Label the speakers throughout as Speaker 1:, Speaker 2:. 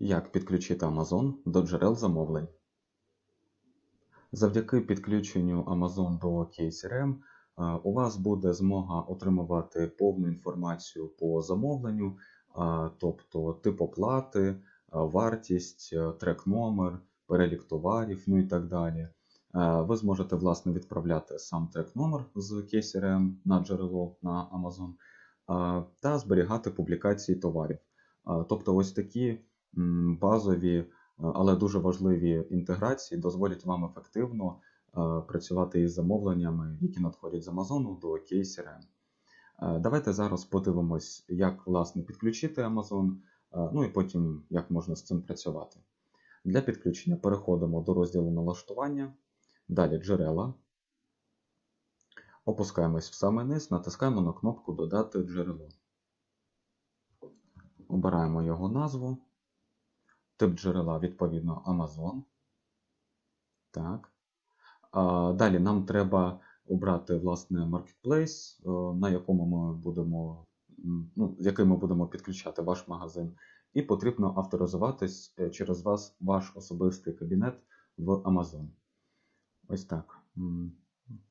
Speaker 1: Як підключити Amazon до джерел замовлень? Завдяки підключенню Amazon до KCRM е, у вас буде змога отримувати повну інформацію по замовленню, е, тобто тип оплати, е, вартість, е, трек-номер, перелік товарів, ну і так далі. Ви зможете власне відправляти сам трек-номер з KCRM на джерело на Amazon та зберігати публікації товарів. Тобто ось такі базові, е, але дуже важливі інтеграції дозволять вам ефективно е, працювати із замовленнями, які надходять з Amazon до KCRM. Е, Давайте зараз подивимось, як власне підключити Amazon, ну і потім як можна з цим працювати. Для підключення переходимо до розділу налаштування, далі джерела. Опускаємось в самий низ, натискаємо на кнопку Додати джерело. Обираємо його назву. Тип джерела, відповідно, Amazon. Так. Далі нам треба обрати власне е, на якому ми будемо, ну, в який ми будемо підключати ваш магазин. І потрібно авторизуватись е, через вас, ваш особистий кабінет в Amazon. Ось так.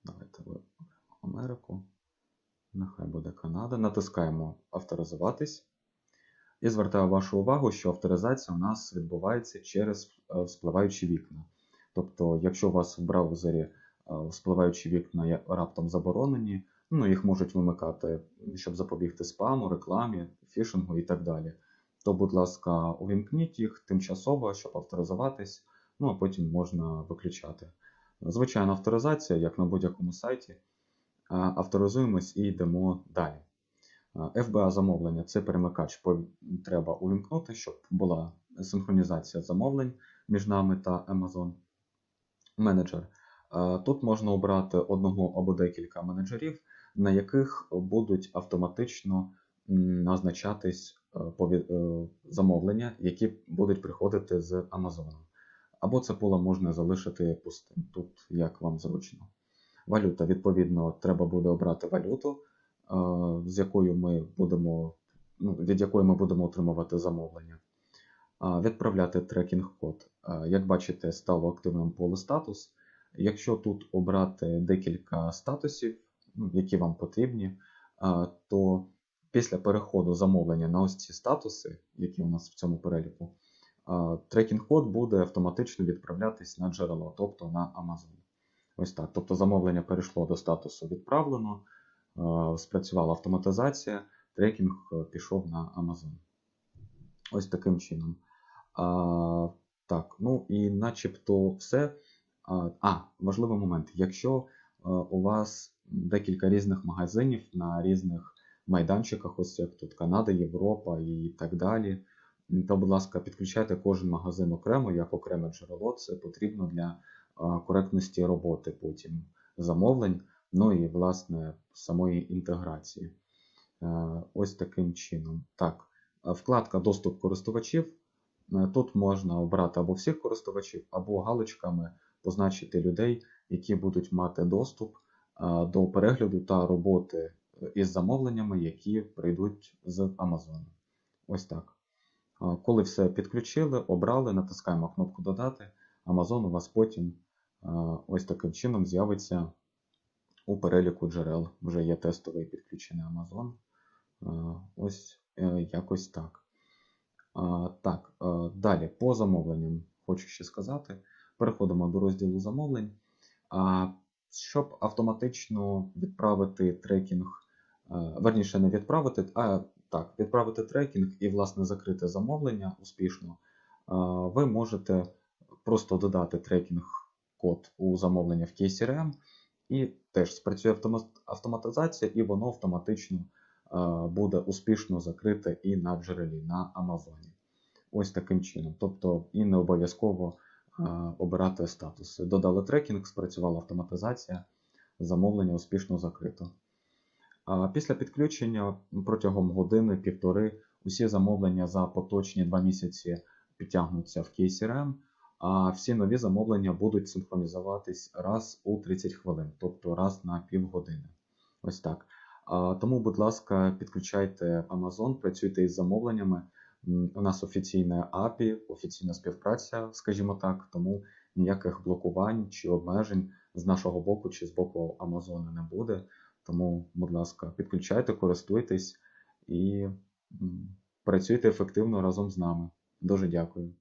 Speaker 1: Давайте виберемо Америку. Нехай буде Канада. Натискаємо авторизуватись. І звертаю вашу увагу, що авторизація у нас відбувається через е, вспливаючі вікна. Тобто, якщо у вас в браузері е, вспливаючі вікна раптом заборонені, ну їх можуть вимикати, щоб запобігти спаму, рекламі, фішингу і так далі. То, будь ласка, увімкніть їх тимчасово, щоб авторизуватись, ну а потім можна виключати. Звичайна авторизація, як на будь-якому сайті. Е, Авторизуємось і йдемо далі. FBA замовлення це перемикач, треба увімкнути, щоб була синхронізація замовлень між нами та Amazon. Менеджер. Тут можна обрати одного або декілька менеджерів, на яких будуть автоматично назначатись е, е, замовлення, які будуть приходити з Amazon. Або це поле можна залишити пустим, тут як вам зручно. Валюта, відповідно, треба буде обрати валюту, з якою ми будемо, ну, від якої ми будемо отримувати замовлення. Відправляти трекінг-код. Е, Як бачите, стало активним поле статус. Якщо тут обрати декілька статусів, ну, які вам потрібні, е, то після переходу замовлення на ось ці статуси, які у нас в цьому переліку, е, трекінг-код буде автоматично відправлятись на джерело, тобто на Amazon. Ось так. Тобто замовлення перейшло до статусу відправлено, е, спрацювала автоматизація, трекінг е, пішов на Amazon. Ось таким чином. А, так, ну і начебто все. А, а, важливий момент. Якщо е, у вас декілька різних магазинів на різних майданчиках, ось як тут Канада, Європа і так далі, то, будь ласка, підключайте кожен магазин окремо, як окреме джерело. Це потрібно для коректності роботи потім замовлень, ну і власне самої інтеграції. Е, Ось таким чином. Так, е, вкладка Доступ користувачів. Е, Тут можна обрати або всіх користувачів, або галочками позначити людей, які будуть мати доступ до перегляду та роботи із замовленнями, які прийдуть з Amazon. Ось так. Коли все підключили, обрали, натискаємо кнопку Додати. Amazon у вас потім ось таким чином з'явиться у переліку джерел. Вже є тестовий підключений Amazon. Е, Ось е, якось так. Так, е, далі по замовленням хочу ще сказати. Переходимо до розділу замовлень. Щоб автоматично відправити трекінг, верніше не відправити, а так, відправити трекінг і, власне, закрити замовлення успішно, ви можете просто додати трекінг-код у замовлення в KCRM, і теж спрацює автоматизація, і воно автоматично е, буде успішно закрите і на джерелі на Амазоні. Ось таким чином. Тобто і не обов'язково е, обирати статуси. Додали трекінг, спрацювала автоматизація, замовлення успішно закрито. А Після підключення протягом години-півтори усі замовлення за поточні два місяці підтягнуться в KCRM, а всі нові замовлення будуть синхронізуватись раз у 30 хвилин, тобто раз на півгодини. Ось так. Тому, будь ласка, підключайте Amazon, працюйте із замовленнями. У нас офіційне API, офіційна співпраця, скажімо так, тому ніяких блокувань чи обмежень з нашого боку чи з боку Амазону не буде. Тому, будь ласка, підключайте, користуйтесь і працюйте ефективно разом з нами. Дуже дякую.